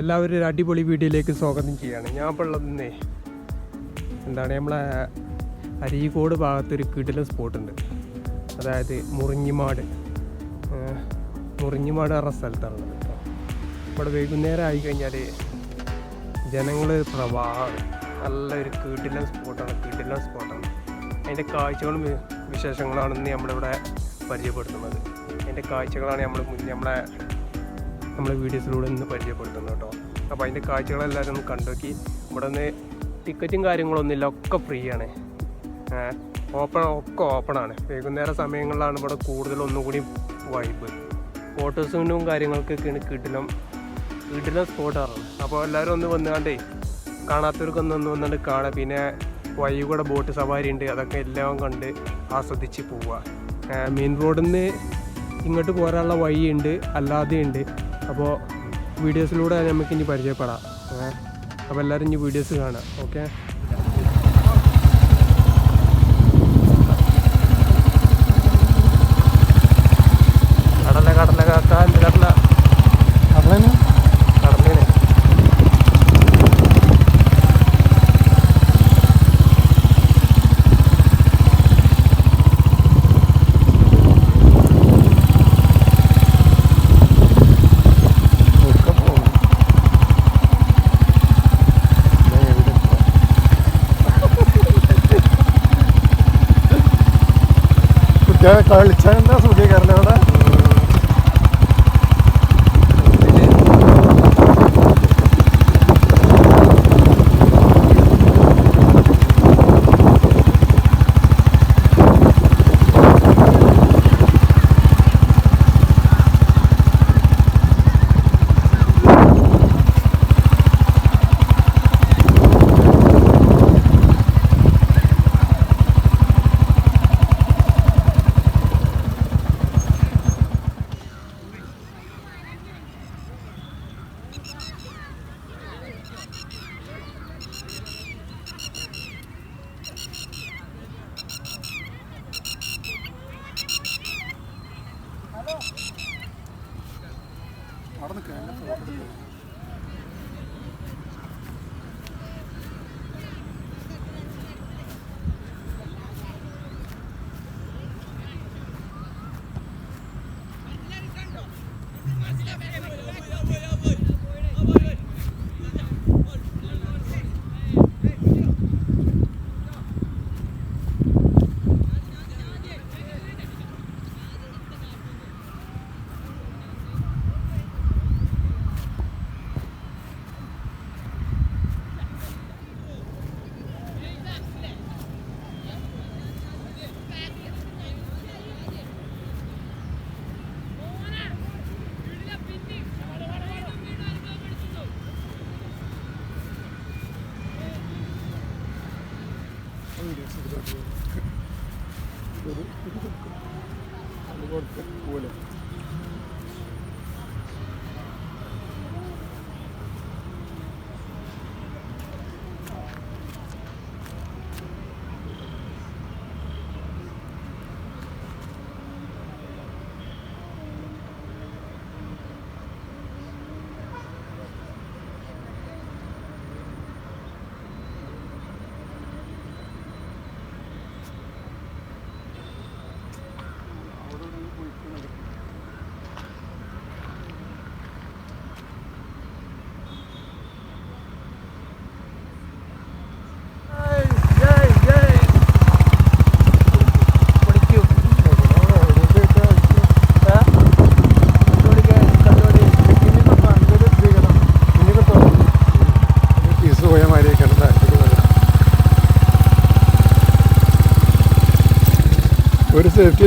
എല്ലാവരും ഒരു അടിപൊളി വീഡിയോയിലേക്ക് സ്വാഗതം ചെയ്യാണ്. ഞാൻ ഇപ്പോൾ എന്താണ് നമ്മളെ അരീക്കോട് ഭാഗത്തൊരു കിടിലൻ സ്പോട്ടുണ്ട് അതായത് മുറിഞ്ഞിമാട്. മുറിഞ്ഞിമാട് പറഞ്ഞ സ്ഥലത്താണ് ഇവിടെ വൈകുന്നേരം ആയി കഴിഞ്ഞാൽ ജനങ്ങൾ പ്രവാഹം. നല്ലൊരു കിടിലൻ സ്പോട്ടാണ് കിടിലൻ സ്പോട്ടാണ് അതിന്റെ കാഴ്ചകളും വിശേഷങ്ങളാണെന്ന് നമ്മളിവിടെ പരിചയപ്പെടുത്തുന്നത്. അതിന്റെ കാഴ്ചകളാണ് നമ്മൾ മുന്നേ നമ്മളെ നമ്മളെ വീഡിയോസിലൂടെ ഒന്ന് പരിചയപ്പെടുത്തുന്നത് കേട്ടോ. അപ്പോൾ അതിന്റെ കാഴ്ചകളെല്ലാവരും ഒന്ന് കണ്ടുനോക്കി. ഇവിടെ നിന്ന് ടിക്കറ്റും കാര്യങ്ങളൊന്നുമില്ല ഒക്കെ ഫ്രീ ആണ് ഓപ്പൺ ഒക്കെ ഓപ്പണാണ്. വൈകുന്നേര സമയങ്ങളിലാണ് ഇവിടെ കൂടുതൽ ഒന്നും കൂടി വൈബ് ഫോട്ടോസിനും കാര്യങ്ങൾക്കൊക്കെയാണ് കിടിലം കിടിലം സ്പോട്ടാണ് അപ്പോൾ എല്ലാവരും ഒന്ന് വന്നുകൊണ്ടേ കാണാത്തവർക്കൊന്നും ഒന്ന് വന്നുകൊണ്ട് കാണാം. പിന്നെ വൈകൂടെ കൂടെ ബോട്ട് സവാരി ഉണ്ട് അതൊക്കെ എല്ലാം കണ്ട് ആസ്വദിച്ച് പോവുക. മെയിൻ റോഡിൽ നിന്ന് ഇങ്ങോട്ട് പോരാനുള്ള വഴിയുണ്ട് അല്ലാതെ ഉണ്ട് അപ്പോൾ വീഡിയോസിലൂടെ നമുക്ക് ഇനി പരിചയപ്പെടാം. അപ്പോൾ എല്ലാവരും ഇനി വീഡിയോസ് കാണാം. ഓക്കെ क्या कल अच्छा है ना सूखे कर ले അവിടെ അവിടെ നിൽക്കാൻ പോലെ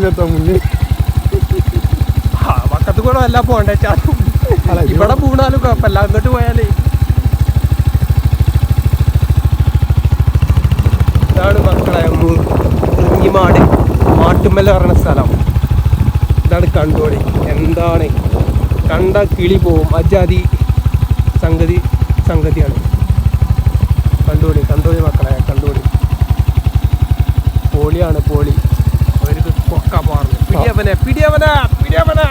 ഒരു സേഫ്റ്റിയിലെത്താം മുന്നിൽ വക്കത്ത് കൂടെ വല്ല പോണ്ടേ ഇവിടെ പൂണാലും കുഴപ്പമില്ല അങ്ങോട്ട് പോയാലേ. ഇതാണ് മക്കളെ മു- മുങ്ങിമാട് മാട്ടുമല പറഞ്ഞ സ്ഥലം. ഇതാണ് കണ്ടോളി. എന്താണ്? കണ്ട കിളി പോവും. അജാതി സംഗതി സംഗതിയാണ്. കണ്ടോളി കണ്ടോളി മക്കളെ കണ്ടോളി. പോളിയാണ് പോളി. അവർക്ക് കൊക്ക പാർന്നു പിടിയവനെ പിടിയവനെ പിടിയവനെ.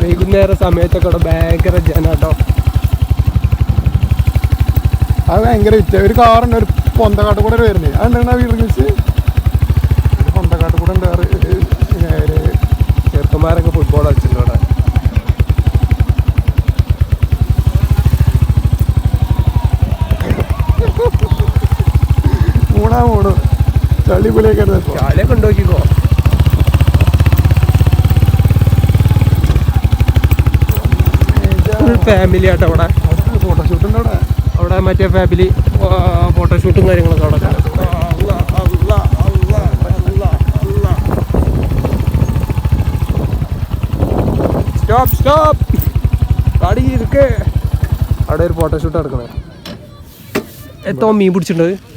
വൈകുന്നേര സമയത്തൊക്കെ ഭയങ്കര ജനട്ടോ അത് ഭയങ്കര വിറ്റ ഒരു കാറുണ്ട് ഒരു പൊന്തക്കാട്ട് കൂടെ വരുന്നത് അതുണ്ടാണ് ആ വീട് വെച്ച് പൊന്തക്കാട്ട് കൂടെ ഉണ്ട് ചെറുക്കന്മാരൊക്കെ ഫുട്ബോൾ കളിച്ചിട്ടുണ്ട് ചളി പുളിയൊക്കെ ചാലയൊക്കെ ഉണ്ടോക്കിക്കോ ഫുൾ ഫാമിലി ആട്ടോ അവിടെ. ഫോട്ടോഷൂട്ട് ഉണ്ട് അവിടെ അവിടെ മറ്റേ ഫാമിലി ഫോട്ടോഷൂട്ടും കാര്യങ്ങളൊക്കെ അവിടെ സ്റ്റോപ്പ് സ്റ്റോപ്പ്. गाड़ी ഇരിക്ക് അവിടെ ഒരു ഫോട്ടോഷൂട്ട് നടക്കണേ. എത്തോ മീൻ പിടിച്ചിട്ടുണ്ട്.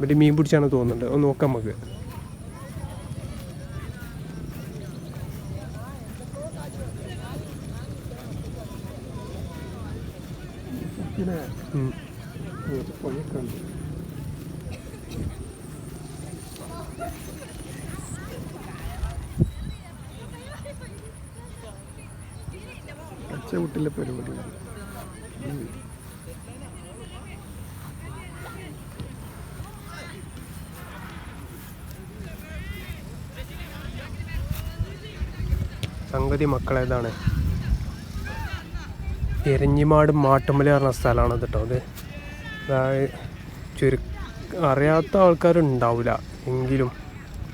മറ്റേ മീൻ പിടിച്ചാണ് തോന്നുന്നുണ്ട്. ഒന്ന് നോക്കാം നമുക്ക്. പിന്നെ ഉം. പൊയ്യൊക്കെ സംഗതി മക്കളേതാണ്. എരഞ്ഞിമാട് മാട്ടുമല പറഞ്ഞ സ്ഥലമാണ് കേട്ടോ അത് അതായത് ചുരു അറിയാത്ത ആൾക്കാരുണ്ടാവില്ല എങ്കിലും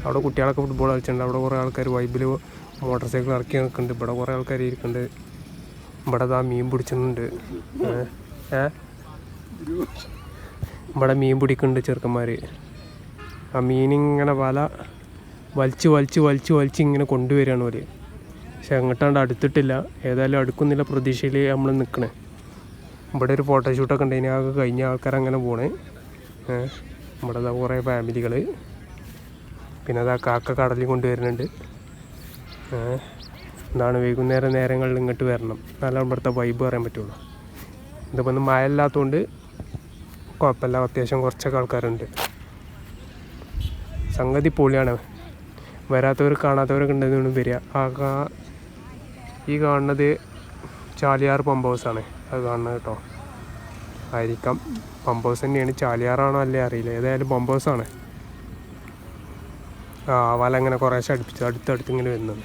അവിടെ കുട്ടികളൊക്കെ ഫുട്ബോൾ കളിച്ചിട്ടുണ്ട്. അവിടെ കുറേ ആൾക്കാർ വൈബിൽ മോട്ടോർ സൈക്കിൾ ഇറക്കി നിൽക്കുന്നുണ്ട്. ഇവിടെ കുറേ ആൾക്കാർ ഇരിക്കുന്നുണ്ട്. ഇവിടെ ദാ മീൻ പിടിച്ചിട്ടുണ്ട്. ഏ? ഇവിടെ മീൻ പിടിക്കുന്നുണ്ട് ചെറുക്കന്മാർ ആ മീനിങ്ങനെ വല വലിച്ച് വലിച്ച് വലിച്ച് വലിച്ച് ഇങ്ങനെ കൊണ്ടുവരികയാണ് അവർ പക്ഷെ അങ്ങോട്ടാണ്ട് അടുത്തിട്ടില്ല. ഏതായാലും അടുക്കുന്നില്ല പ്രതീക്ഷയിൽ നമ്മൾ നിൽക്കണേ ഇവിടെ ഒരു ഫോട്ടോഷൂട്ടൊക്കെ ഉണ്ട്. ആകെ കഴിഞ്ഞ ആൾക്കാർ അങ്ങനെ പോണേ. ഇവിടെ അതാ കുറേ ഫാമിലികൾ പിന്നെ അതാ കാക്ക കടലിൽ കൊണ്ടുവരുന്നുണ്ട്. എന്താണ് വൈകുന്നേരം നേരങ്ങളിൽ ഇങ്ങോട്ട് വരണം. നല്ല ഇവിടുത്തെ വൈബ് പറയാൻ പറ്റുള്ളൂ. ഇതിപ്പോൾ ഒന്ന് മഴ ഇല്ലാത്തതുകൊണ്ട് കുഴപ്പമില്ല. അത്യാവശ്യം കുറച്ചൊക്കെ ആൾക്കാരുണ്ട്. സംഗതി പൊളിയാണ്. വരാത്തവർ കാണാത്തവരൊക്കെ ഉണ്ടെന്ന് വരിക. ആ ഈ കാണുന്നത് ചാലിയാർ പമ്പ് ഹൗസാണ് അത് കാണുന്നത് കേട്ടോ. ആയിരിക്കാം. പമ്പ് ഹൗസ് തന്നെയാണ്. ചാലിയാറാണോ അല്ലേ അറിയില്ല. ഏതായാലും പമ്പ് ഹൗസാണ് ആ വല അങ്ങനെ കുറേശ്ശെ അടുപ്പിച്ചു അടുത്തടുത്ത് ഇങ്ങനെ വരുന്നത്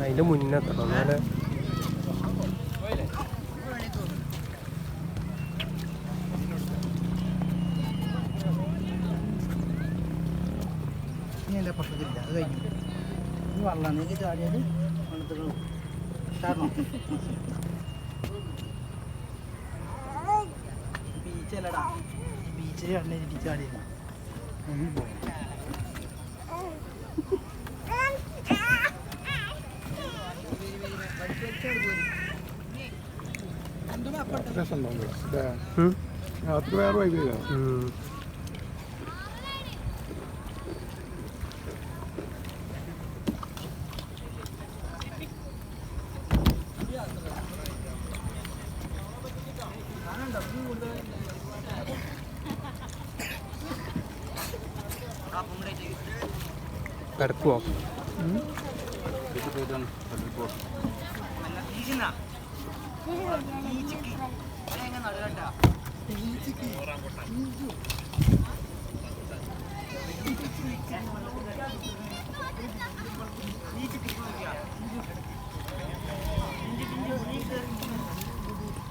അതിന്റെ മുന്നേ എത്തണം. എന്നാലേ ഇനി എന്റെ അപ്പുറത്തേക്കില്ല അത് കഴിഞ്ഞു. ഇനി വെള്ളം നീക്കി ചാടിയാൽ വെള്ളത്തിൽ കാരണം ബീച്ചല്ലടാ. ബീച്ചിൽ കണ്ടിട്ട് ചാടിയില്ല ഒന്നും രസം. രാത്രി വേറെ വൈകില്ല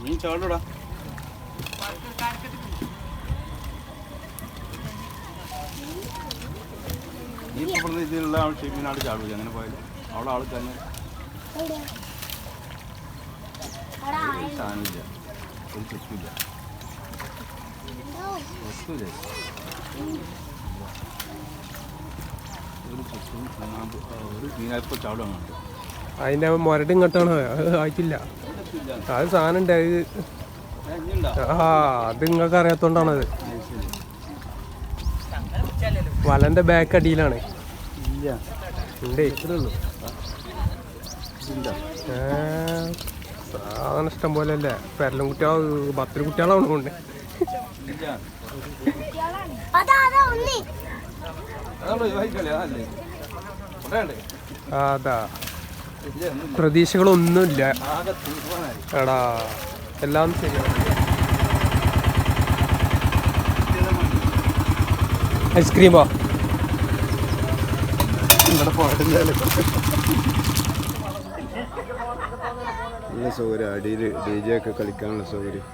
നീ ചാടൂടാ. ഇവിടുന്ന് ഇതിലുള്ള ആൾ ഷെമീനാട് ചാടൂല അങ്ങനെ പോയാലും അവിടെ ആൾ തന്നെ. ഒരു സാധനമില്ല. ഒരു മീനായപ്പോൾ അതിന്റെ മുരട് ഇങ്ങോട്ടാണ്. അത് ആയിട്ടില്ല. അത് സാധനം ഉണ്ട് അത് ആ അത് നിങ്ങൾക്ക് അറിയാത്തോണ്ടാണത്. വലന്റെ ബാക്ക് അടിയിലാണ്. ഇല്ല. ഉണ്ടേ ഇത്രേ ഉള്ളൂ ഇല്ല ഏ, സാധനം ഇഷ്ടം പോലെ അല്ലേ പെരലും കുട്ടികൾ പത്തിരി കുട്ടികളാണ് കൊണ്ട്. അതാ അതാ ഇല്ല പ്രതീക്ഷകളൊന്നുമില്ല. എടാ എല്ലാം ശരിയാണ് ഐസ്ക്രീമോ? ഇവിടെ പോയിട്ടില്ല നല്ല സൗകര്യം. അടിയിൽ ഡി ജെ ഒക്കെ കളിക്കാനുള്ള സൗകര്യം.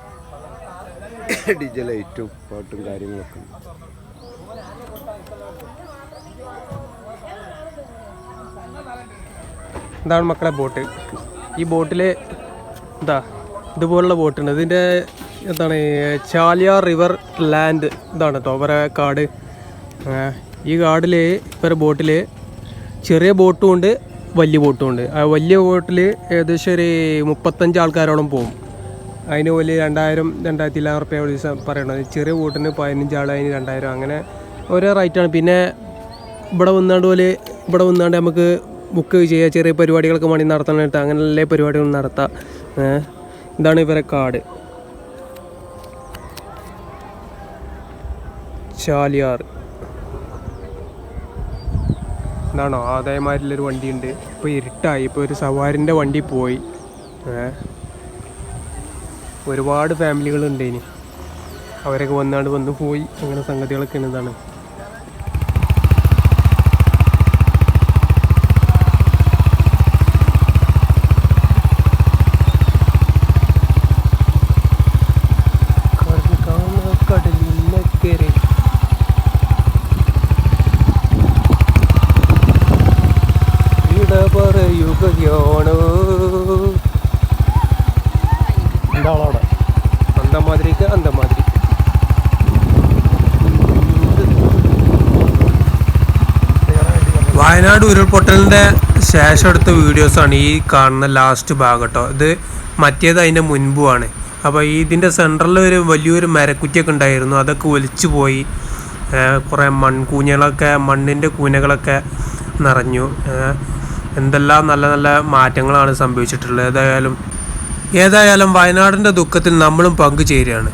ഡി ജെ ലൈറ്റും പാട്ടും കാര്യങ്ങളൊക്കെ ഉണ്ട്. ഇതാണ് മക്കളെ ബോട്ട്. ഈ ബോട്ടിൽ എന്താ ഇതുപോലുള്ള ബോട്ടുണ്ട് ഇതിന്റെ എന്താണ് ചാലിയാർ റിവർ ലാൻഡ് ഇതാണ് ഇവരെ കാട്. ഈ കാടിൽ ഇവരെ ബോട്ടിൽ ചെറിയ ബോട്ടും ഉണ്ട്. വലിയ ബോട്ടുമുണ്ട് ആ വലിയ ബോട്ടിൽ ഏകദേശം ഒരു മുപ്പത്തഞ്ച് ആൾക്കാരോളം പോകും. അതിന് പോലെ രണ്ടായിരം രണ്ടായിരത്തി ഇല്ലായിരം റുപ്യ ഒരു ദിവസം പറയണത്. ചെറിയ ബോട്ടിന് പതിനഞ്ച് ആൾ അതിന് രണ്ടായിരം അങ്ങനെ ഓരോ റേറ്റാണ് പിന്നെ ഇവിടെ വന്നാണ്ട് പോലെ ഇവിടെ വന്നാണ്ട് നമുക്ക് ബുക്ക് ചെയ്യുക ചെറിയ പരിപാടികളൊക്കെ വേണ്ടി നടത്താനായിട്ട് അങ്ങനെ എല്ലാ പരിപാടികളും നടത്താം. ഇതാണ് ഇവരെ കാട്. ചാലിയാർ. ഇതാണോ വണ്ടി വണ്ടിയുണ്ട്. ഇപ്പോൾ ഇരുട്ടായി. ഇപ്പോൾ ഒരു സവാരിന്റെ വണ്ടി പോയി. ഒരുപാട് ഫാമിലികളുണ്ട് ഇനി. അവരൊക്കെ വന്നാണ്ട് വന്ന് പോയി. അങ്ങനെ സംഗതികളൊക്കെ ഇതാണ് ഉരുൾപൊട്ടലിന്റെ ശേഷം എടുത്ത വീഡിയോസാണ് ഈ കാണുന്ന ലാസ്റ്റ് ഭാഗം കേട്ടോ ഇത് മറ്റേത് അതിന്റെ മുൻപുമാണ് അപ്പോൾ ഇതിന്റെ സെന്ററിൽ ഒരു വലിയൊരു മരക്കുറ്റിയൊക്കെ ഉണ്ടായിരുന്നു. അതൊക്കെ ഒലിച്ചു പോയി. കുറേ മൺകൂഞ്ഞകളൊക്കെ മണ്ണിന്റെ കൂനകളൊക്കെ നിറഞ്ഞു. എന്തെല്ലാം നല്ല നല്ല മാറ്റങ്ങളാണ് സംഭവിച്ചിട്ടുള്ളത്. ഏതായാലും ഏതായാലും വയനാടിന്റെ ദുഃഖത്തിൽ നമ്മളും പങ്കുചേരുകയാണ്.